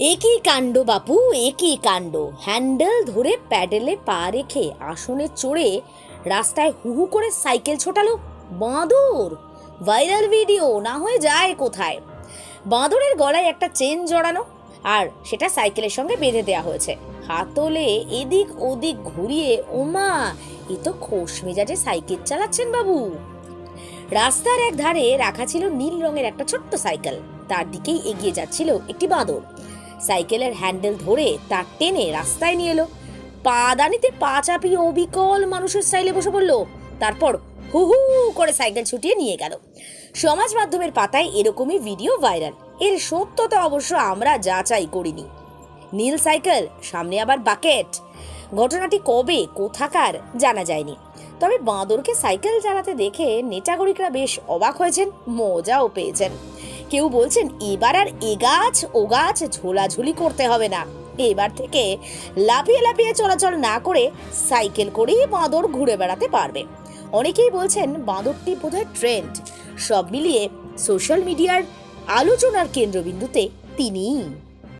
একই কাণ্ড বাপু একই কাণ্ড। হ্যান্ডেল ধরে প্যাডেলে পা রেখে আসনে চড়ে রাস্তায় হুহু করে সাইকেল ছোটালো। বাঁদর! ভাইরাল ভিডিও, না হয়ে যায় কোথায়? বাঁদরের গলায় একটা চেন জড়ানো আর সেটা সাইকেলের সঙ্গে বেঁধে দেওয়া হয়েছে। হাতলে এদিক ওদিক ঘুরিয়ে, ওমা, এ তো খোশ মেজাজে সাইকেল চালাচ্ছেন বাবু। রাস্তার এক ধারে রাখা ছিল নীল রঙের একটা ছোট্ট সাইকেল। তার দিকেই এগিয়ে যাচ্ছিল একটি বাঁদর। সাইকেলের হ্যান্ডেল ধরে তার টেনে রাস্তায় নিয়ে এলো। পা দানিতে পা চাপিয়ে অবিকল মানুষের স্টাইলে বসে পড়ল। তারপর হু হু করে সাইকেল ছুটিয়ে নিয়ে গেল। সমাজ মাধ্যমের পাতায় এরকমই ভিডিও ভাইরাল। এর সত্যতা অবশ্য আমরা যাচাই করিনি। নীল সাইকেল, সামনে আবার বাকেট। ঘটনাটি কবে, কোথাকার, জানা যায়নি। তবে বাঁদরকে সাইকেল চালাতে দেখে নেটাগরিকরা বেশ অবাক হয়েছেন, মজাও পেয়েছেন। কেউ বলছেন, এবার আর এ গাছ, ও গাছ ঝোলাঝুলি করতে হবে না। এবার থেকে লাফিয়ে লাফিয়ে চলাচল না করে সাইকেল করেই বাঁদর ঘুরে বেড়াতে পারবে। অনেকেই বলছেন, বাঁদরটি বোধহয় ট্রেন্ড। সব মিলিয়ে সোশ্যাল মিডিয়ার আলোচনার কেন্দ্রবিন্দুতে তিনিই।